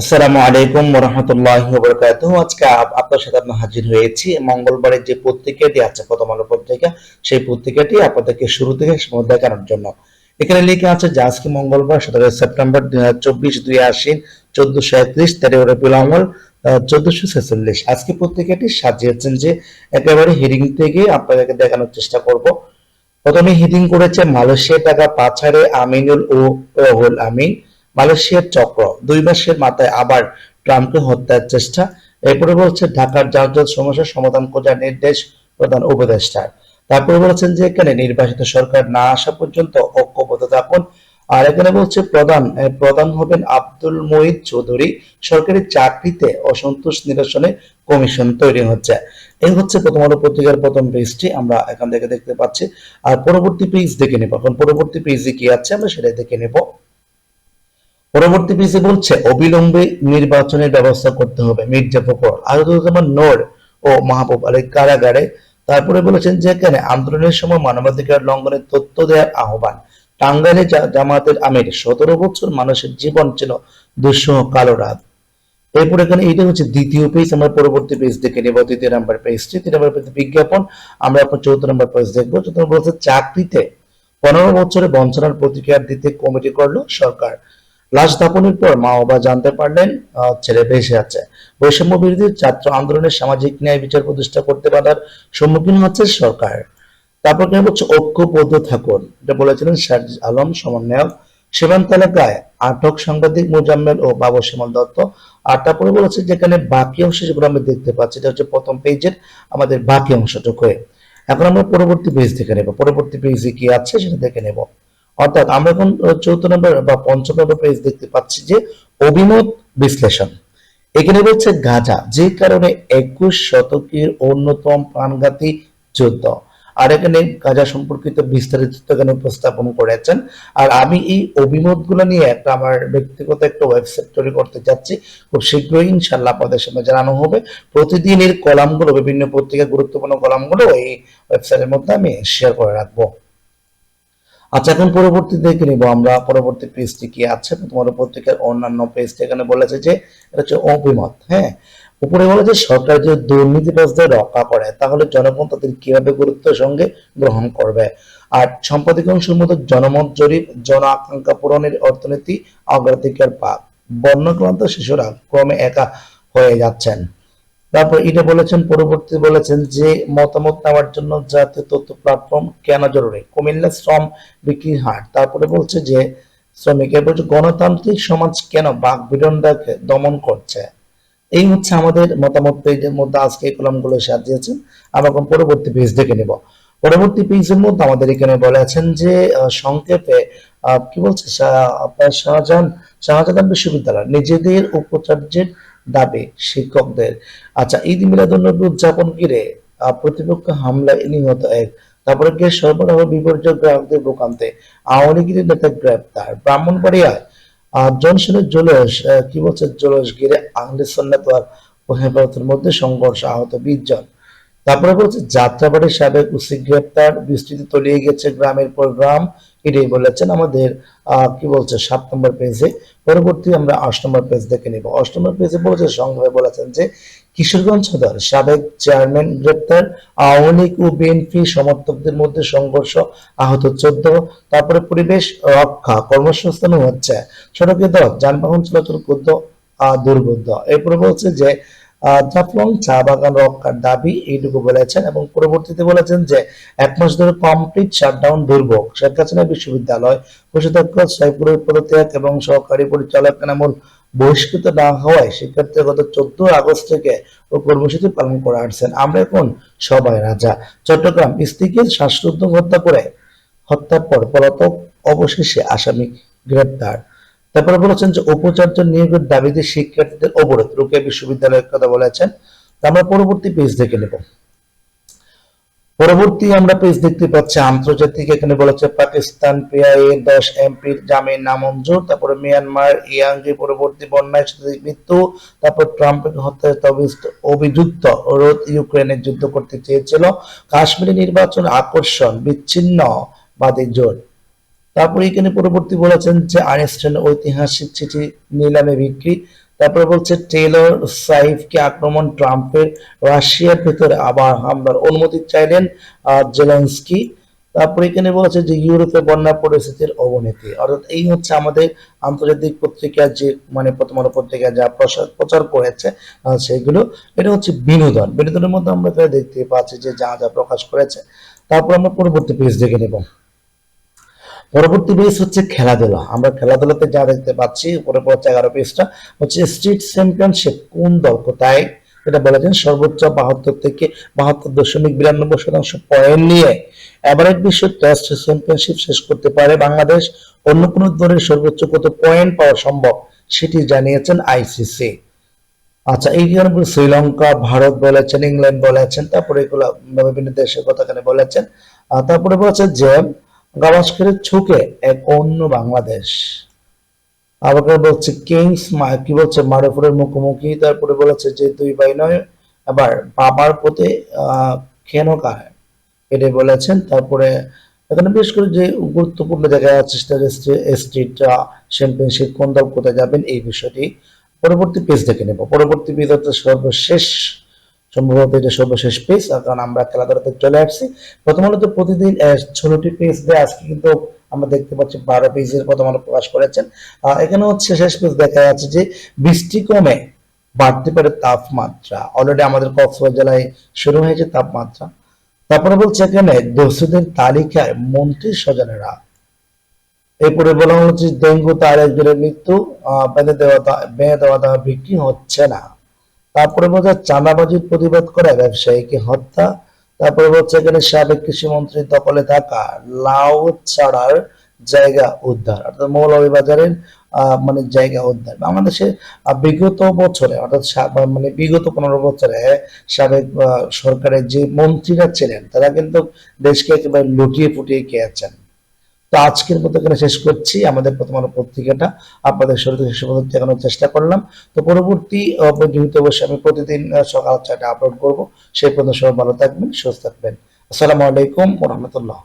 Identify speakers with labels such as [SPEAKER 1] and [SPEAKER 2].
[SPEAKER 1] আসসালামু আলাইকুম রহমতুল্লাহ বরকাত আজকে আপ- আপনার সাথে হাজির হয়েছি। মঙ্গলবারের যে পত্রিকাটি আছে, প্রথম আলো পত্রিকা, সেই পত্রিকাটি আপনাদেরকে শুরু থেকে দেখানোর জন্য। এখানে লিখে আছে যে, আজকে মঙ্গলবার সেপ্টেম্বর দুই হাজার চব্বিশ, দুই আশ্বিন, চোদ্দশো একত্রিশ তেরো রবিউল আমল চোদ্দশো ছেচল্লিশ। আজকে পত্রিকাটি সাজিয়েছেন যে, একেবারে হিরিং থেকে আপনাদেরকে দেখানোর চেষ্টা করব। প্রথমে হিডিং করেছে মালয়েশিয়া টাকা পাচারে আমিনুল ও রহুল আমিন। মালয়েশিয়ার চক্র। দুই মাসের মাথায় আবার ট্রাম্পকে হত্যার চেষ্টা। এরপরে বলছে, ঢাকার যানজট সমস্যার সমাধান খোঁজার নির্দেশ প্রধান উপদেষ্টার। তারপরে বলেছেন যে, এখানে নির্বাচিত সরকার না আসা পর্যন্ত ঐক্যবদ্ধ থাকুন। আর এখানে বলছে, প্রধান প্রধান হবেন আব্দুল মহিদ চৌধুরী। সরকারি চাকরিতে অসন্তোষ নিরসনে কমিশন তৈরি হচ্ছে। এই হচ্ছে প্রথম আলো পত্রিকার প্রথম পেজটি, আমরা এখান থেকে দেখতে পাচ্ছি। আর পরবর্তী পেজ দেখে নেব। এখন পরবর্তী পেজে কি আছে, আমরা সেটাই দেখে নেব। পরবর্তী পেজে বলছে, অবিলম্বে নির্বাচনের ব্যবস্থা করতে হবে। মির্জা ফখর আসাদুজ্জামান নোর ও মাহবুব আলী কারাগারে। তারপরে বলেছেন যে এখানে আন্দোলনের সময় মানবাধিকার লঙ্ঘনের তথ্য দেওয়ার আহ্বান। টাঙ্গাইলে জামাতের আমির, সতেরো বছর মানুষের জীবন ছিল দুঃসহ কালো রাত। এরপর এখানে এটা হচ্ছে দ্বিতীয় পেজ আমরা পরবর্তী পেজ দেখে নেব। তৃতীয় নাম্বার পেজটি তৃতীয় নাম্বার পেজ বিজ্ঞাপন। আমরা এখন চৌদ্দ নম্বর পেজ দেখব। চৌদ্দ নম্বর বলছে চাকরিতে পনেরো বছরে বঞ্চনার প্রতিক্রিয়া দিতে কমিটি করল সরকার। লাশ দাপনের পর মা বাবা জানতে পারলেন ছেলে বেঁচে আছে। বৈষম্য বিরোধী ছাত্র আন্দোলনের সামাজিক ন্যায় বিচার প্রতিষ্ঠা করতে বাধার সম্মুখীন হচ্ছে সরকার। তারপর কেন হচ্ছে ঐক্যবদ্ধ থাকুন এটা বলেছিলেন শারজিদ আলম, সমন্বয়ক। সীমান্ত এলাকায় আটক সাংবাদিক মোজাম্মেল ও বাবু শ্যামল দত্ত। আর তারপরে বলেছে, যেখানে বাকি অংশ যেগুলো আমরা দেখতে পাচ্ছি, এটা হচ্ছে প্রথম পেজের আমাদের বাকি অংশটুকু এখন আমরা পরবর্তী পেজ দেখে নেব। পরবর্তী পেজে কি আছে সেটা দেখে নেব। অর্থাৎ আমরা এখন চৌদ্দ নম্বর বা পঞ্চম নম্বর পেজ দেখতে পাচ্ছি যে অভিমত বিশ্লেষণ। এখানে বলছে গাজা, যে কারণে একুশ শতকের অন্যতম প্রাণঘাতী যুদ্ধ। আর এখানে গাজা সম্পর্কিত বিস্তারিত এখানে উপস্থাপন করেছেন। আর আমি এই অভিমতগুলো নিয়ে একটা আমার ব্যক্তিগত একটা ওয়েবসাইট তৈরি করতে যাচ্ছি। খুব শীঘ্রই ইনশাল্লাহ আপনাদের সামনে জানানো হবে। প্রতিদিন এর কলামগুলো, বিভিন্ন পত্রিকা গুরুত্বপূর্ণ কলামগুলো এই ওয়েবসাইটের মধ্যে আমি শেয়ার করে রাখব। আচ্ছা এখন পরবর্তী দেখে নিব আমরা। পরবর্তী পেজটি কি আছে? তোমার পত্রিকার অন্যান্য পেজটি এখানে বলেছে যে, এটা হচ্ছে অভিমত হ্যাঁ? উপরে বলেছে সরকার যে দুর্নীতিবাজদের রক্ষা করে, তাহলে জনগণ তাদের কীভাবে গুরুত্বের সঙ্গে গ্রহণ করবে? আর সম্পাদক অংশের মতো জনমত জরিপ, জন আকাঙ্ক্ষা পূরণের অর্থনীতি, অগ্রাধিকার পাক বর্ণক্রান্ত শিশুরা ক্রমে একা হয়ে যাচ্ছেন। তারপর এটা বলেছেন পরবর্তী বলেছেন যে মতামত নেওয়ার জন্য জাতীয় তথ্য প্ল্যাটফর্ম কেন জরুরি। কুমিল্লা শ্রম বিক্রির হার তারপরে বলছে যে, শ্রমিকের বলছে গণতান্ত্রিক সমাজ কেন বাক বিডনটাকে দমন করছে? এই হচ্ছে আমাদের মতামত পেজের মধ্যে। আজকে এই কলমগুলো সাজিয়েছেন আমরা এখন পরবর্তী পেজ দেখে নেব। পরবর্তী পেজের মধ্যে আমাদের এখানে বলেছেন যে সংক্ষেপে কি বলছে? শাহজাহান শাহজাহান বিশ্ববিদ্যালয়। নিজেদের উপাচার্যের দাবি শিক্ষকদের। আচ্ছা ঈদ মিলাদুন্নবী উদযাপন ঘিরে প্রতিপক্ষ হামলায় নিহত এক, তারপরে গিয়ে সরবরাহ বিপর্যয় গ্রাহকদের ভোগান্তে আওয়ামী লীগের নেতা গ্রেপ্তার। ব্রাহ্মণবাড়িয়ায় জনসনের জলস কি বলছে জলস ঘিরে আহলে সন্ন্যত ও হেফাজতের মধ্যে সংঘর্ষ আহত বিশ জন। তারপরে বলছে যাত্রাবাড়ির সাবেক উসি গ্রেপ্তার, বিস্তৃতি তলিয়ে গেছে গ্রামের পর গ্রাম এটাই বলেছেন আমাদের কি বলছে, সাত নম্বর পেজে। পরবর্তী আমরা আট নম্বর পেজ দেখে নিব। অষ্ট নম্বর পেজে বলছে, সংগ্রহে বলেছেন যে, কিশোরগঞ্জ সদর সাবেক চেয়ারম্যান গ্রেপ্তার, আওয়ামী লীগ ও বিএনপি সমর্থকদের মধ্যে সংঘর্ষ আহত চোদ্দ, তারপরে পরিবেশ রক্ষা কর্মসংস্থান হচ্ছে। সড়কে দর যানবাহন চলাচল করত দুর্গন্ধ এরপরে বলছে যে জাফলং চা বাগান রক্ষার দাবি এইটুকু বলেছেন এবং পরবর্তীতে বলেছেন যে এক মাস ধরে কমপ্লিট শাটডাউন দুর্ভোগ। শেখ হাসিনা বিশ্ববিদ্যালয় কোষাধ্যক্ষ পদত্যাগ এবং সহকারী পরিচালক এনামুল বহিষ্কৃত না হওয়ায় শিক্ষার্থীরা গত চোদ্দ আগস্ট থেকে ও কর্মসূচি পালন করে আসছেন। আমরা এখন সবাই রাজা। চট্টগ্রাম স্ত্রীকে শ্বাসরুদ্ধ হত্যা করে হত্যার পর পলাতক অবশেষে আসামি গ্রেপ্তার। তারপরে বলেছেন যে উপাচার্য নিয়োগের দাবিতে শিক্ষার্থীদের অবরোধ। রুকিয়া বিশ্ববিদ্যালয়ের কথা বলেছেন। আমরা পরবর্তী পেজ দেখে নেব। পরবর্তী আমরা পেজ দেখতে পাচ্ছি আন্তর্জাতিক। এখানে বলেছে পাকিস্তান পিআইএ দশ এমপির জামিন নামঞ্জুর। তারপরে মিয়ানমার ইয়াঙ্গি পরবর্তী বন্যায় শতাধিক মৃত্যু তারপর ট্রাম্পের হত্যায় অভিযুক্ত রোদ ইউক্রেনের যুদ্ধ করতে চেয়েছিল। কাশ্মীরি নির্বাচন আকর্ষণ বিচ্ছিন্ন বাদী জোট। তারপরে এখানে পরবর্তী বলেছেন যে আইনস্টাইন ঐতিহাসিক চিঠি নিলামে বিক্রি। তারপরে বলছে টেলর সাইফকে আক্রমণ ট্রাম্পের রাশিয়ার ভেতরে আবার হামলার অনুমতি চাইলেন আহ, জেলেন্সকি। তারপরে এখানে বলেছে যে ইউরোপে বন্যা পরিস্থিতির অবনতি। অর্থাৎ এই হচ্ছে আমাদের আন্তর্জাতিক পত্রিকা যে মানে প্রথম আলো পত্রিকা যা প্রসার প্রচার করেছে সেগুলো। এটা হচ্ছে বিনোদন। বিনোদনের মধ্যে আমরা দেখতে পাচ্ছি যে যা যা প্রকাশ করেছে। তারপর আমরা পরবর্তী পেজ দেখে নেব। পরবর্তী পেজ হচ্ছে খেলাধুলা। আমরা খেলাধুলাতে যা দেখতে পাচ্ছি, উপরে পড়ছে এগারো পেজটা হচ্ছে স্ট্রিট চ্যাম্পিয়নশিপ কোন দল, কোথায়? এটা বলেছেন সর্বোচ্চ বাহাত্তর থেকে বাহাত্তর দশমিক বিরানব্বই শতাংশ পয়েন্ট নিয়ে। এভারেজ বিশ্ব টেস্ট চ্যাম্পিয়নশিপ শেষ করতে পারে বাংলাদেশ। অন্য কোন দলের সর্বোচ্চ কত পয়েন্ট পাওয়া সম্ভব সেটি জানিয়েছেন আইসিসি আচ্ছা এই কারণে শ্রীলঙ্কা, ভারত বলেছেন, ইংল্যান্ড বলেছেন, তারপরে এগুলো বিভিন্ন দেশের কথা বলেছেন। তারপরে বলেছে যে গাভাস্করের ছুকে এক অন্য বাংলাদেশ। আবার বলছে, কিংস কি বলছে? মারুফুরের মুখোমুখি, তারপরে বলেছে যে দুই ভাই নয়, আবার বাবার প্রতি কেন কায় এটাই বলেছেন। তারপরে এখানে বিশেষ করে যে গুরুত্বপূর্ণ জায়গায় আছে সেটা স্ট্রিট চ্যাম্পিয়নশিপ কোন দল কোথায় যাবেন এই বিষয়টি পরবর্তী পেজ দেখে নেব। পরবর্তী পেজ হচ্ছে সর্বশেষ সম্ভবত এটা সর্বশেষ পেজ কারণ আমরা খেলাধুলাতে চলে আসছি। প্রথম আলোতে প্রতিদিন ষোলোটি পেজ দেয়। আজকে কিন্তু আমরা দেখতে পাচ্ছি বারো পেজের প্রথম আলো প্রকাশ করেছেন। এখানে হচ্ছে শেষ পেজ দেখা যাচ্ছে যে বৃষ্টি কমে বাড়তে পারে তাপমাত্রা। অলরেডি আমাদের কক্সবাজার জেলায় শুরু হয়েছে তাপমাত্রা। তারপরে বলছে এখানে দোষীদের তালিকায় মন্ত্রী স্বজনেরা। এরপরে বলা হচ্ছে ডেঙ্গু তার একজনের মৃত্যু বেঁধে দেওয়া বেঁধে দেওয়া বিক্রি হচ্ছে না। তারপরে বলছে চাঁদাবাজির প্রতিবাদ করে ব্যবসায়ীকে হত্যা। তারপরে বলছে এখানে সাবেক কৃষিমন্ত্রীর দখলে থাকা লাউ ছাড়ার জায়গা উদ্ধার, অর্থাৎ মৌলভীবাজারের মানে জায়গা উদ্ধার। বাংলাদেশে বিগত বছরে, অর্থাৎ মানে বিগত পনেরো বছরে সাবেক সরকারের যে মন্ত্রীরা ছিলেন, তারা কিন্তু দেশকে একেবারে লুটিয়ে ফুটিয়ে খেয়েছেন। তো আজকের মতো এখানে শেষ করছি। আমাদের প্রথম আলো পত্রিকাটা আপনাদের শরীর শেষ পর্যন্ত দেখানোর চেষ্টা করলাম। তো পরবর্তী আহ, অবশ্যই আমি প্রতিদিন সকাল ছয়টা আপলোড করব সেই পর্যন্ত সবাই ভালো থাকবেন সুস্থ থাকবেন। আসসালামু আলাইকুম রহমতুল্লাহ।